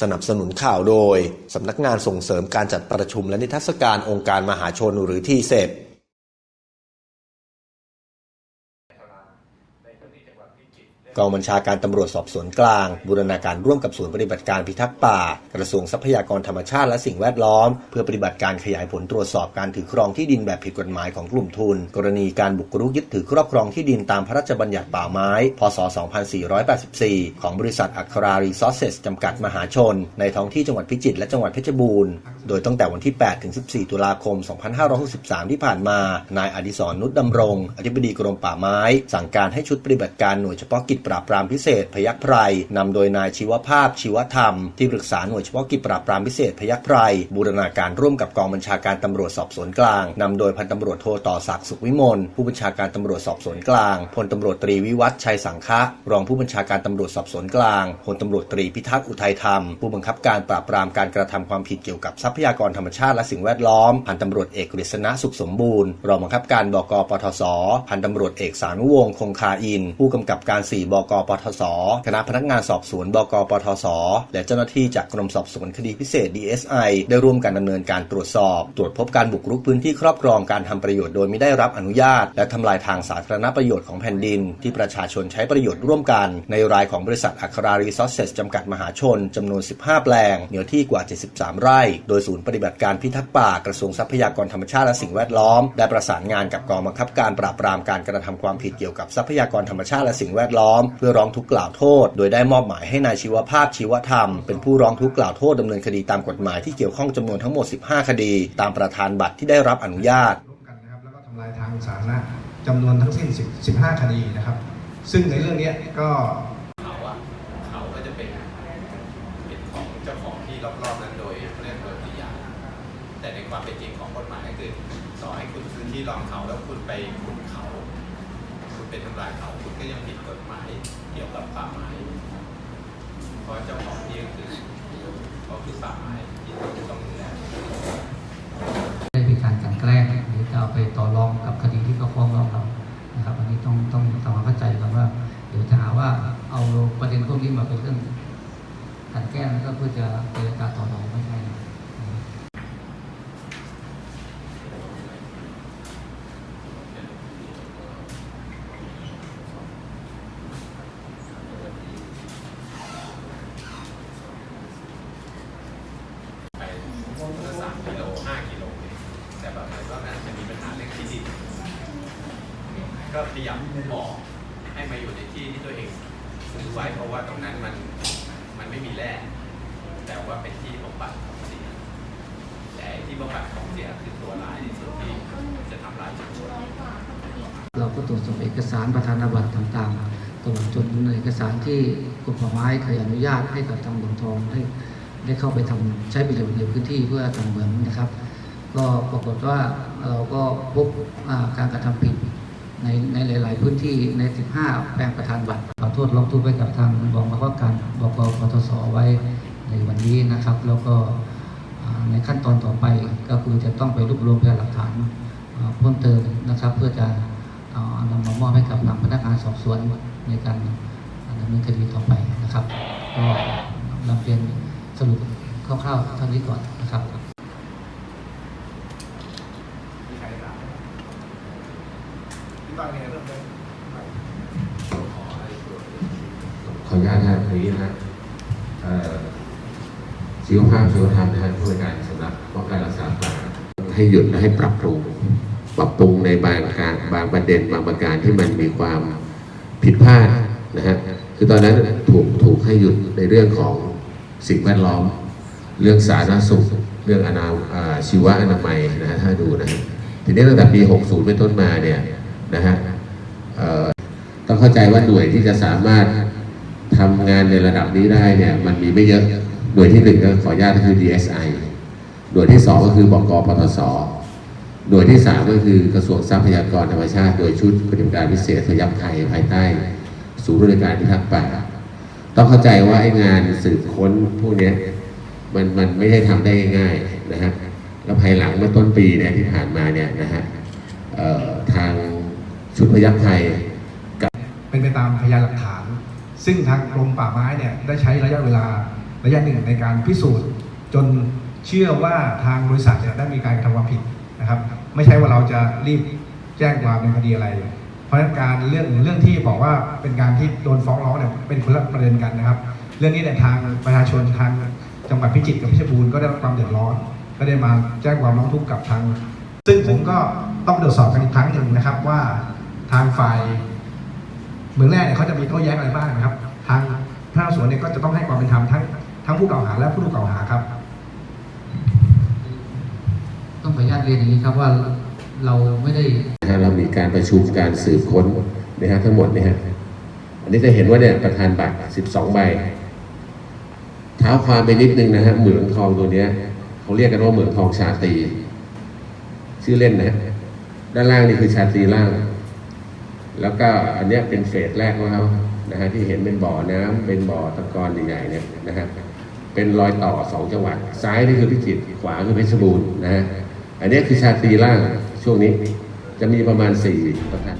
สนับสนุนข่าวโดย สำนักงานส่งเสริมการจัดประชุมและนิทรรศการองค์การมหาชนหรือที่เซปก กองบัญชาการตำรวจสอบสวนกลาง บูรณาการร่วมกับศูนย์ปฏิบัติการพิทักษ์ป่า กระทรวงทรัพยากรธรรมชาติและสิ่งแวดล้อม เพื่อปฏิบัติการขยายผลตรวจสอบการถือครองที่ดินแบบผิดกฎหมายของกลุ่มทุน กรณีการบุกรุกยึดถือครอบครองที่ดินตามพระราชบัญญัติป่าไม้ พศ 2484 ของบริษัทอัครารีซอสเซสจำกัดมหาชน ในท้องที่จังหวัดพิจิตรและจังหวัดเพชรบูรณ์ โดยตั้งแต่วันที่ 8 ถึง 14 ตุลาคม 2563 ที่ผ่านมา นายอดิศรนุชดำรง อธิบดีกรมป่าไม้ สั่งการให้ชุดปฏิบัติการหน่วยเฉพาะกิจจปราบปรามพิเศษพยัคฆ์ไพรนำโดยนายชีวภาพชีวธรรมที่ปรึกษาหน่วยเฉพาะกิจปราบปรามพิเศษพยัคฆ์ไพรบูรณาการร่วมกับกองบัญชาการตำรวจสอบสวนกลางนำโดยพันตำรวจโทต่อศักดิ์สุขวิมลผู้บัญชาการตำรวจสอบสวนกลางพลตำรวจตรีวิวัฒน์ชัยสังฆะรองผู้บัญชาการตำรวจสอบสวนกลางพลตำรวจตรีพิทักษ์อุทัยธรรม ผู้บังคับการปราบปรามการกระทำความผิดเกี่ยวกับทรัพยากรธรรมชาติและสิ่งแวดล้อมพันตำรวจเอกกฤษณะสุขสมบูรณ์รองบังคับการบกปทศพันตำรวจเอกสานุวงศ์คงคาอิน ผู้กำกับการ4บกปทศ คณะพนักงานสอบสวน บกปทศ และเจ้าหน้าที่จากกรมสอบสวนคดีพิเศษ DSI ได้ร่วมกันดำเนินการตรวจสอบ ตรวจพบการบุกรุกพื้นที่ครอบครองการทำประโยชน์โดยไม่ได้รับอนุญาต และทำลายทางสาธารณประโยชน์ของแผ่นดิน ที่ประชาชนใช้ประโยชน์ร่วมกัน ในรายของบริษัทอัครารีซอสเซสจำกัดมหาชนจำนวน 15 แปลงเนื้อที่กว่า 73 ไร่ โดยศูนย์ปฏิบัติการพิทักษ์ป่ากระทรวงทรัพยากรธรรมชาติและสิ่งแวดล้อม ได้ประสานงานกับกองบังคับการปราบปรามการกระทำความผิดเกี่ยวกับทรัพยากรธรรมชาติและสิ่งแวดล้อมเพื่อร้องทุกข์กล่าวโทษ โดยได้มอบหมายให้นายชีวภาพชีวธรรม เป็นผู้ร้องทุกข์กล่าวโทษดำเนินคดีตามกฎหมายที่เกี่ยวข้องจำนวนทั้งหมด 15 คดี ตามประธานบัตรที่ได้รับอนุญาตร่วมกันนะครับแล้วก็ทำลายทางสาธารณะจำนวนทั้งสิ้น 15 คดีนะครับ ซึ่งในเรื่องนี้ก็เขาอะเขาก็จะเป็นเป็นของเจ้าของที่รอบๆนั้นโดยเรียกโดยปริยายแต่ในความเป็นจริงของกฎหมายก็คือต่อให้คุณพื้นที่รองเขาแล้วคุณไปคุณ ไปทำลายเขาคุณก็ยังผิดกฎหมายเกี่ยวกับป่าไม้เพราะเจ้าของที่ก็คือเขาคือป่าไม้ที่ต้องดูแลได้มีการกันแกล้งหรือจะเอาไปต่อรองกับคดีที่เขาฟ้องร้องเรานะครับอันนี้ต้องต้องทำความเข้าใจกันว่าเดี๋ยวจะหาว่าเอาประเด็นพวกนี้มาเป็นเรื่องกันแกล้งแล้วก็เพื่อจะเจรจาต่อรองไม่ใช่นะ ไปคนละสามกิโลห้ากิโลเองแต่แบบนั้นก็นั้นมันมีปัญหาเรื่องที่ดิน ก็พยายามบอกให้มาอยู่ในที่ที่ตัวเองซื้อไว้เพราะว่าตรงนั้นมันมันไม่มีแร่แต่ว่าเป็นที่บำบัดของเสียแต่ที่บำบัดของเสียคือตัวร้ายที่สุดที่จะทำร้ายชุมชนเราก็ตรวจสอบเอกสารประธานบัตรต่างๆตลอดจนเอกสารที่กรมป่าไม้เคยอนุญาตให้กับทางเมืองทองได้ได้เข้าไปทำใช้ประโยชน์ในพื้นที่เพื่อทำเหมืองนะครับ ก็ปรากฏว่าเราก็พบการกระทำผิด ในในหลาย ๆ พื้นที่ใน 15 แปลงประธานบัตรขอโทษร้องทุกข์ไว้กับทางบองบังคับการบกปทศไว้ในวันนี้นะครับ แล้วก็ในขั้นตอนต่อไปก็คือจะต้องไปรวบรวมพยานหลักฐานเพิ่มเติมนะครับ เพื่อจะอ่านำมามอบให้กับทางพนักงานสอบสวนในการดำเนินคดีต่อไปนะครับ ก็นำเรียนสรุปคร่าว ๆเท่านี้ก่อนนะครับ มีใครถาม พี่บ้างเนี่ยเริ่มเลยขออนุญาตนะครับนี้นะเอ่อชีวภาพชีวธรรมนะครับผู้ในการสำนักป้องกันรักษาป่าให้หยุดและให้ปรับปรุงปรับปรุงในบางการบางประเด็นบางประการที่มันมีความผิดพลาดนะฮะคือตอนนั้นถูกถูกให้หยุดในเรื่องของสิ่งแวดล้อม เรื่องสาธารณสุข เรื่องอนาชีวอนามัยนะฮะถ้าดูนะฮะทีนี้ตั้งแต่ปี 60 เป็นต้นมาเนี่ย นะฮะต้องเข้าใจว่าหน่วยที่จะสามารถทำงานในระดับนี้ได้เนี่ยมันมีไม่เยอะหน่วยที่หนึ่งก็ขออนุญาตก็คือ DSI หน่วยที่สองก็คือบกปทศหน่วยที่สามก็คือกระทรวงทรัพยากรธรรมชาติ โดยชุดปฏิบัติการพิเศษพยัคฆ์ไทยภายใต้ศูนย์บริการพิทักษ์ป่าต้องเข้าใจว่าไอ้งานสืบค้นพวกนี้มันมันไม่ได้ทำได้ง่ายนะฮะแล้วภายหลังเมื่อต้นปีเนี่ยที่ผ่านมาเนี่ยนะฮะทาง ชุดพยัคฆ์ไทยเป็นไปตามพยานหลักฐาน ซึ่งทางกรมป่าไม้เนี่ยได้ใช้ระยะเวลาระยะหนึ่งในการพิสูจน์ จนเชื่อว่าทางบริษัทเนี่ยได้มีการกระทำความผิดนะครับ ไม่ใช่ว่าเราจะรีบแจ้งความในคดีอะไร เพราะฉะนั้นการเรื่องเรื่องที่บอกว่าเป็นการที่โดนฟ้องร้องเนี่ยเป็นคนละประเด็นกันนะครับ เรื่องนี้เนี่ยทางประชาชนทางจังหวัดพิจิตรกับเพชรบูรณ์ก็ได้รับความเดือดร้อน ก็ได้มาแจ้งความร้องทุกข์กับทาง ซึ่งผมก็ต้องตรวจสอบกันอีกครั้งหนึ่งนะครับว่า ทางฝ่ายเมืองแรกเนี่ยเขาจะมีโต้แย้งอะไรบ้างนะครับ ทางพนักงานสวนเนี่ยก็จะต้องให้ความเป็นธรรมทั้งทั้งผู้กล่าวหาและผู้ถูกกล่าวหาครับ ต้องขออนุญาตเรียนอย่างนี้ครับว่าเราไม่ได้ นะฮะเรามีการประชุมการสืบค้นนะฮะทั้งหมดเนี่ยฮะอันนี้จะเห็นว่าเนี่ยประธานบัตร 12 ใบเท้าความไปนิดนึงนะฮะเหมืองทองตัวเนี้ยเขาเรียกกันว่าเหมืองทองชาตรีชื่อเล่นนะฮะด้านล่างนี่คือชาตรีล่าง แล้วก็อันนี้เป็นเฟสแรกของเขานะฮะที่เห็นเป็นบ่อน้ำเป็นบ่อตะกอนใหญ่ๆเนี่ยนะฮะเป็นรอยต่อสองจังหวัด ซ้ายนี่คือพิจิตรขวาคือเพชรบูรณ์นะฮะอันนี้คือชาตรีล่างช่วงนี้จะมีประมาณสี่ประการ